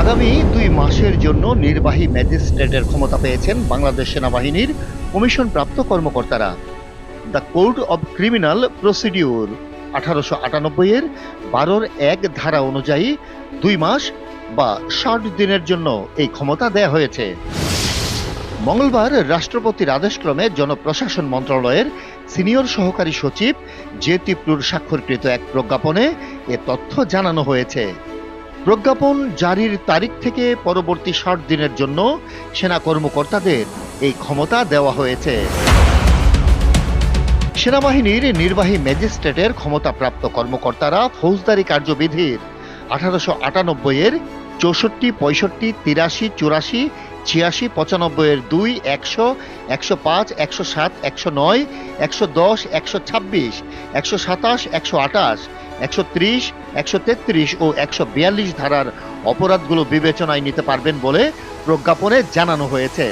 আগামী দুই মাসের জন্য নির্বাহী ম্যাজিস্ট্রেটের ক্ষমতা পেয়েছেন বাংলাদেশ সেনাবাহিনীর কমিশনপ্রাপ্ত কর্মকর্তারা। The code of criminal procedure আঠারোশো আটানব্বই এর বারোর এক ধারা অনুযায়ী দুই মাস বা ষাট দিনের জন্য এই ক্ষমতা দেয়া হয়েছে। মঙ্গলবার রাষ্ট্রপতির আদেশক্রমে জনপ্রশাসন মন্ত্রণালয়ের সিনিয়র সহকারী সচিব জে তিপ্রুর স্বাক্ষরকৃত এক প্রজ্ঞাপনে এ তথ্য জানানো হয়েছে। প্রজ্ঞাপন জারির তারিখ থেকে পরবর্তী ষাট দিনের জন্য সেনা কর্মকর্তাদের এই ক্ষমতা দেওয়া হয়েছে। সেনাবাহিনীর নির্বাহী ম্যাজিস্ট্রেটের ক্ষমতাপ্রাপ্ত কর্মকর্তারা ফৌজদারি কার্যবিধির আঠারোশো আটানব্বই এর চৌষট্টি, পঁয়ষট্টি, তিরাশি, চুরাশি, ছিয়াশি, পঁচানব্বই এর দুই, একশো একশো পাঁচ, একশো সাত, একশো নয়, একশো দশ, একশো ছাব্বিশ, একশো সাতাশ, একশো আটাশ, একশো ত্রিশ, একশো তেত্রিশ ও একশো বিয়াল্লিশ ধারার অপরাধগুলো বিবেচনায় নিতে পারবেন বলে প্রজ্ঞাপনে জানানো হয়েছে।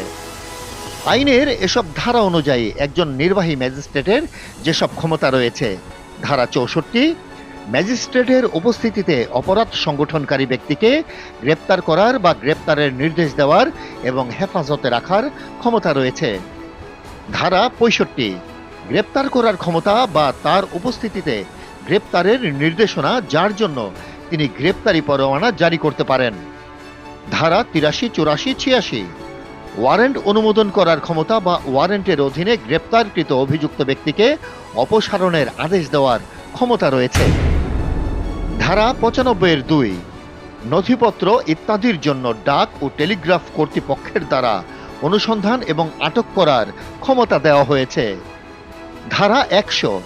আইনের এসব ধারা অনুযায়ী একজন নির্বাহী ম্যাজিস্ট্রেটের যেসব ক্ষমতা রয়েছে, ধারা চৌষট্টি ম্যাজিস্ট্রেটের উপস্থিতিতে অপরাধ সংগঠনকারী ব্যক্তিকে গ্রেপ্তার করার বা গ্রেপ্তারের নির্দেশ দেওয়ার এবং হেফাজতে রাখার ক্ষমতা রয়েছে। ধারা পঁয়ষট্টি, গ্রেপ্তার করার ক্ষমতা বা তার উপস্থিতিতে গ্রেপ্তারের নির্দেশনা যার জন্য তিনি গ্রেপ্তারি পরোয়ানা জারি করতে পারেন। ধারা তিরাশি, চুরাশি, ছিয়াশি, ওয়ারেন্ট অনুমোদন করার ক্ষমতা বা ওয়ারেন্টের অধীনে গ্রেপ্তারকৃত অভিযুক্ত ব্যক্তিকে অপসারণের আদেশ দেওয়ার ক্ষমতা রয়েছে। ধারা পঁচানব্বইয়ের দুই। নথিপত্র ইত্যাদির জন্য ডাক ও টেলিগ্রাফ কর্তৃপক্ষের দ্বারা অনুসন্ধান এবং আটক করার ক্ষমতা দেওয়া হয়েছে। ধারা একশো,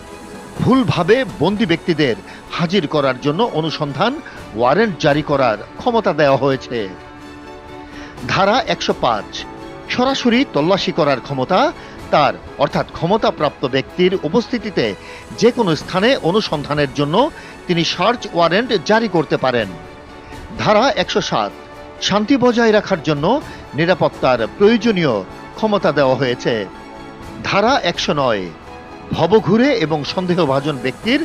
ভুলভাবে বন্দি ব্যক্তিদের হাজির করার জন্য অনুসন্ধান, ওয়ারেন্ট জারি করার ক্ষমতা দেওয়া হয়েছে। ধারা একশো পাঁচ, সরাসরি তল্লাশি করার ক্ষমতা, তার অর্থাৎ ক্ষমতাপ্রাপ্ত ব্যক্তির উপস্থিতিতে যে কোনো স্থানে অনুসন্ধানের জন্য তিনি সার্চ ওয়ারেন্ট জারি করতে পারেন। ধারা একশো সাত, শান্তি বজায় রাখার জন্য নিরাপত্তার প্রয়োজনীয় ক্ষমতা দেওয়া হয়েছে। ধারা একশো নয়, ভবঘুরে এবং সন্দেহভাজন ব্যক্তির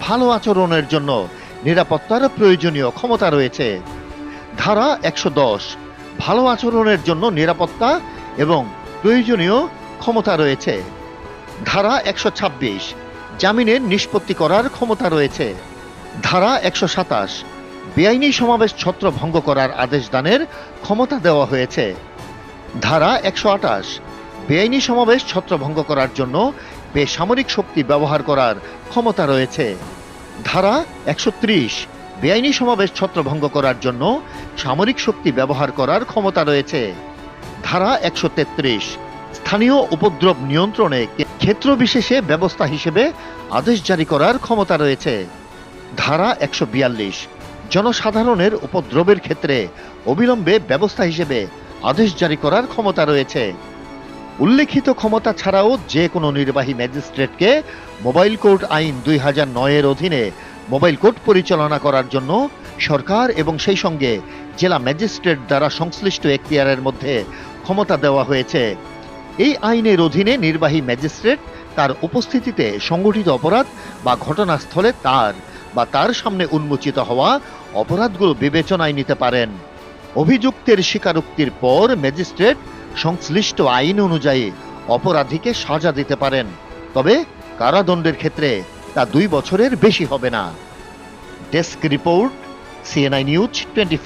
ভালো আচরণের জন্য নিরাপত্তার প্রয়োজনীয় ক্ষমতা রয়েছে। ধারা একশো দশ, ভালো আচরণের জন্য নিরাপত্তা এবং প্রয়োজনীয় ক্ষমতা রয়েছে। ধারা একশো ছাব্বিশ, জামিনের নিষ্পত্তি করার ক্ষমতা রয়েছে। ধারা একশো সাতাশ, বেআইনি সমাবেশ ছত্র ভঙ্গ করার আদেশ দানের ক্ষমতা দেওয়া হয়েছে। ধারা একশো আটাশ, বেআইনি সমাবেশ ছত্রভঙ্গ করার জন্য বেসামরিক শক্তি ব্যবহার করার ক্ষমতা রয়েছে। ধারা একশো ত্রিশ, বেআইনি সমাবেশ ছত্রভঙ্গ করার জন্য সামরিক শক্তি ব্যবহার করার ক্ষমতা রয়েছে। ধারা একশো তেত্রিশ, স্থানীয় উপদ্রব নিয়ন্ত্রণে ক্ষেত্র বিশেষে ব্যবস্থা হিসেবে আদেশ জারি করার ক্ষমতা রয়েছে। ধারা একশো বিয়াল্লিশ, জনসাধারণের উপদ্রবের ক্ষেত্রে অবিলম্বে ব্যবস্থা হিসেবে আদেশ জারি করার ক্ষমতা রয়েছে। উল্লেখিত ক্ষমতা ছাড়াও যে কোনো নির্বাহী ম্যাজিস্ট্রেটকে মোবাইল কোর্ট আইন দুই হাজার নয়ের অধীনে মোবাইল কোর্ট পরিচালনা করার জন্য সরকার এবং সেই সঙ্গে জেলা ম্যাজিস্ট্রেট দ্বারা সংশ্লিষ্ট এখতিয়ারের মধ্যে ক্ষমতা দেওয়া হয়েছে। এই আইনের অধীনে নির্বাহী ম্যাজিস্ট্রেট তার উপস্থিতিতে সংগঠিত অপরাধ বা ঘটনাস্থলে তার বা তার সামনে উন্মোচিত হওয়া অপরাধগুলো বিবেচনায় নিতে পারেন। অভিযুক্তের স্বীকারোক্তির পর ম্যাজিস্ট্রেট সংশ্লিষ্ট আইন অনুযায়ী অপরাধীকে সাজা দিতে পারেন। তবে কারাদণ্ডের ক্ষেত্রে তা দুই বছরের বেশি হবে না। Desk report CNI news twenty